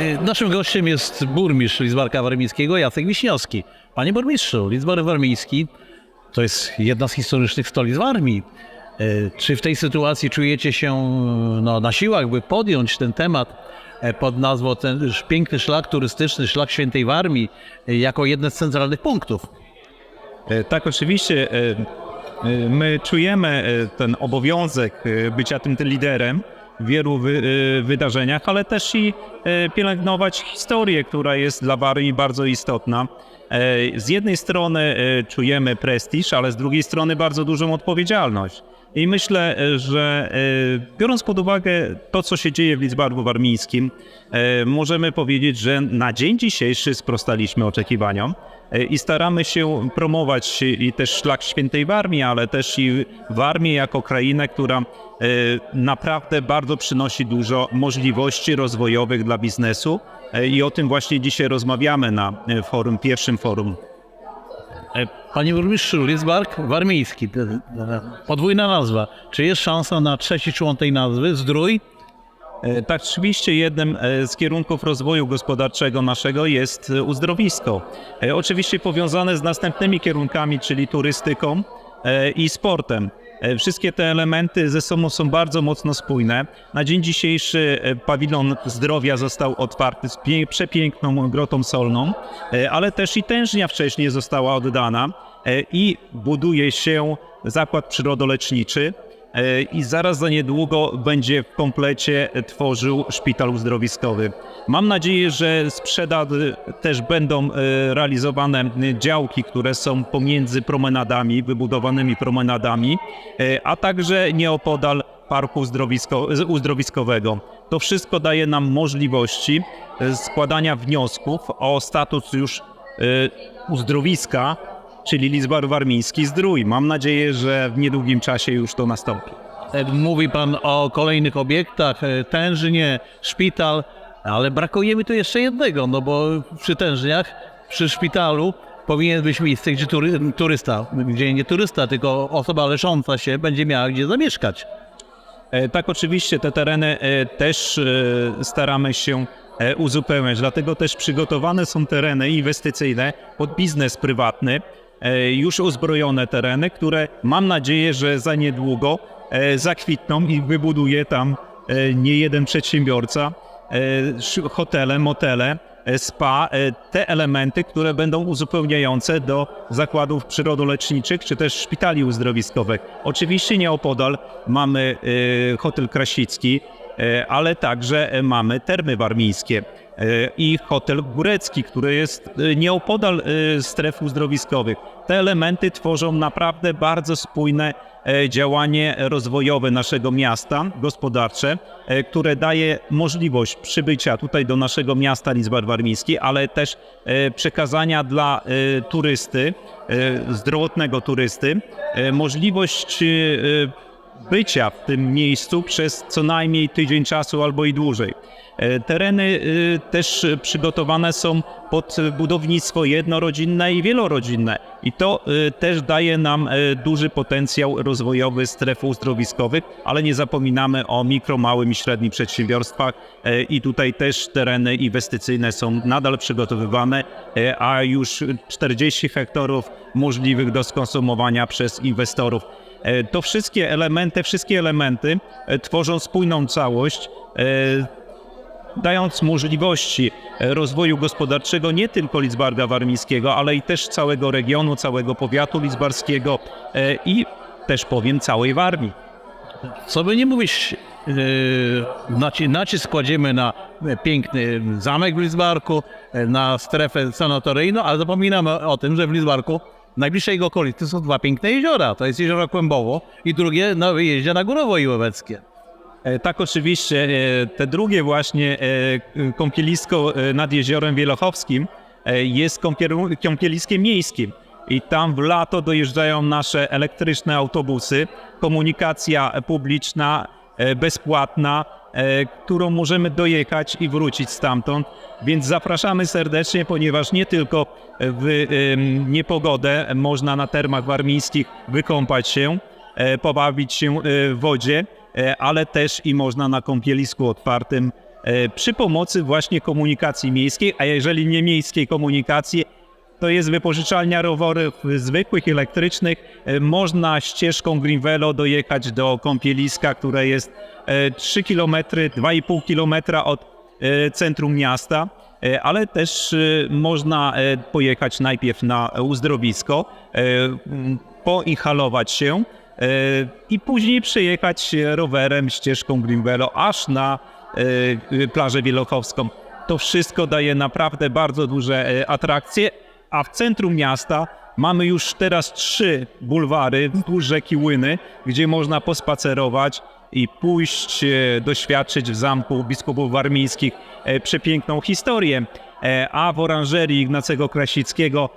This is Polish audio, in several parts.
Y, Naszym gościem jest burmistrz Lidzbarka Warmińskiego, Jacek Wiśniowski. Panie burmistrzu, Lidzbar Warmiński to jest jedna z historycznych stolic Warmii. Y, Czy w tej sytuacji czujecie się no, na siłach, by podjąć ten temat pod nazwą ten piękny szlak turystyczny, szlak świętej Warmii, y, jako jeden z centralnych punktów? E, Tak, oczywiście. e, e, My czujemy ten obowiązek bycia tym liderem wielu wy, e, wydarzeniach, ale też i e, pielęgnować historię, która jest dla Warii bardzo istotna. E, Z jednej strony e, czujemy prestiż, ale z drugiej strony bardzo dużą odpowiedzialność. I myślę, e, że e, biorąc pod uwagę to, co się dzieje w Lidzbarku Warmińskim, e, możemy powiedzieć, że na dzień dzisiejszy sprostaliśmy oczekiwaniom i staramy się promować i też szlak świętej Warmii, ale też i Warmię jako krainę, która naprawdę bardzo przynosi dużo możliwości rozwojowych dla biznesu i o tym właśnie dzisiaj rozmawiamy na forum, pierwszym forum Panie burmistrzu, Lidzbark Warmiński, podwójna nazwa. Czy jest szansa na trzeci człon tej nazwy, Zdrój? E, Tak, rzeczywiście jednym e, z kierunków rozwoju gospodarczego naszego jest e, uzdrowisko. E, Oczywiście powiązane z następnymi kierunkami, czyli turystyką e, i sportem. E, Wszystkie te elementy ze sobą są bardzo mocno spójne. Na dzień dzisiejszy e, pawilon zdrowia został otwarty z przepiękną grotą solną, e, ale też i tężnia wcześniej została oddana i buduje się zakład przyrodoleczniczy. E, i zaraz za niedługo będzie w komplecie tworzył szpital uzdrowiskowy. Mam nadzieję, że sprzeda też będą e, realizowane e, działki, które są pomiędzy promenadami, wybudowanymi promenadami, a także nieopodal parku uzdrowisko, uzdrowiskowego. To wszystko daje nam możliwości składania wniosków o status już uzdrowiska, czyli Lizbar Warmiński Zdrój. Mam nadzieję, że w niedługim czasie już to nastąpi. E, Mówi pan o kolejnych obiektach, e, tężnie, szpital, ale brakuje mi tu jeszcze jednego, no bo przy tężniach, przy szpitalu powinien być miejsce, gdzie tury, turysta, gdzie nie turysta, tylko osoba lecząca się będzie miała gdzie zamieszkać. E, Tak, oczywiście te tereny też staramy się uzupełniać, dlatego też przygotowane są tereny inwestycyjne pod biznes prywatny, już uzbrojone tereny, które mam nadzieję, że za niedługo e, zakwitną i wybuduje tam e, nie jeden przedsiębiorca, e, hotele, motele, e, spa, e, te elementy, które będą uzupełniające do zakładów przyrodoleczniczych czy też szpitali uzdrowiskowych. Oczywiście nieopodal mamy e, hotel Krasicki, e, ale także e, mamy termy warmińskie e, i hotel górecki, który jest e, nieopodal e, stref uzdrowiskowych. Te elementy tworzą naprawdę bardzo spójne e, działanie rozwojowe naszego miasta, gospodarcze, e, które daje możliwość przybycia tutaj do naszego miasta Lidzbar Warmiński, ale też e, przekazania dla e, turysty, e, zdrowotnego turysty, e, możliwość e, bycia w tym miejscu przez co najmniej tydzień czasu albo i dłużej. E, Tereny y, też przygotowane są pod budownictwo jednorodzinne i wielorodzinne i to y, też daje nam duży potencjał rozwojowy stref uzdrowiskowych, ale nie zapominamy o mikro, małym i średnich przedsiębiorstwach e, i tutaj też tereny inwestycyjne są nadal przygotowywane, e, a już 40 hektarów możliwych do skonsumowania przez inwestorów. E, To wszystkie elementy, wszystkie elementy e, tworzą spójną całość, e, dając możliwości rozwoju gospodarczego nie tylko Lidzbarga Warmińskiego, ale i też całego regionu, całego powiatu lidzbarskiego i też powiem całej Warmii. Co by nie mówić, naci- nacisk kładziemy na piękny zamek w Lidzbarku, e, na strefę sanatoryjną, ale zapominamy o tym, że w Lidzbarku najbliższej jego okolicy są dwa piękne jeziora. To jest jezioro Kłębowo i drugie na wyjeździe na Górowo Iłoweckie. E, Tak, oczywiście. e, Te drugie właśnie e, kąpielisko nad jeziorem Wielochowskim jest kąpieliskiem miejskim. I tam w lato dojeżdżają nasze elektryczne autobusy, komunikacja publiczna bezpłatna, którą możemy dojechać i wrócić stamtąd. Więc zapraszamy serdecznie, ponieważ nie tylko w niepogodę można na termach warmińskich wykąpać się, e, pobawić się e, w wodzie, e, ale też i można na kąpielisku otwartym e, przy pomocy właśnie komunikacji miejskiej, a jeżeli nie miejskiej komunikacji, to jest wypożyczalnia rowerów zwykłych, elektrycznych. E, Można ścieżką Green Velo dojechać do kąpieliska, które jest e, 3 km, 2,5 km od e, centrum miasta, E, ale też można pojechać najpierw na uzdrowisko, poinhalować się i później przejechać rowerem ścieżką Green Velo aż na plażę Wielochowską. To wszystko daje naprawdę bardzo duże atrakcje, a w centrum miasta mamy już teraz trzy bulwary wzdłuż rzeki Łyny, gdzie można pospacerować i pójść, e, doświadczyć w zamku biskupów warmińskich e, przepiękną historię, E, a w oranżerii Ignacego Krasickiego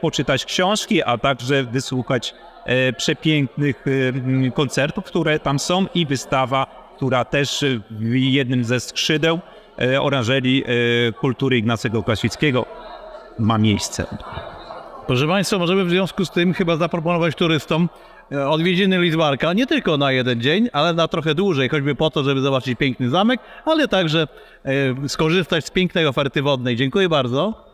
poczytać książki, a także wysłuchać przepięknych koncertów, które tam są i wystawa, która też w jednym ze skrzydeł oranżerii kultury Ignacego Krasickiego ma miejsce. Proszę Państwa, możemy w związku z tym chyba zaproponować turystom e, odwiedziny Lizbarka nie tylko na jeden dzień, ale na trochę dłużej, choćby po to, żeby zobaczyć piękny zamek, ale także e, skorzystać z pięknej oferty wodnej. Dziękuję bardzo.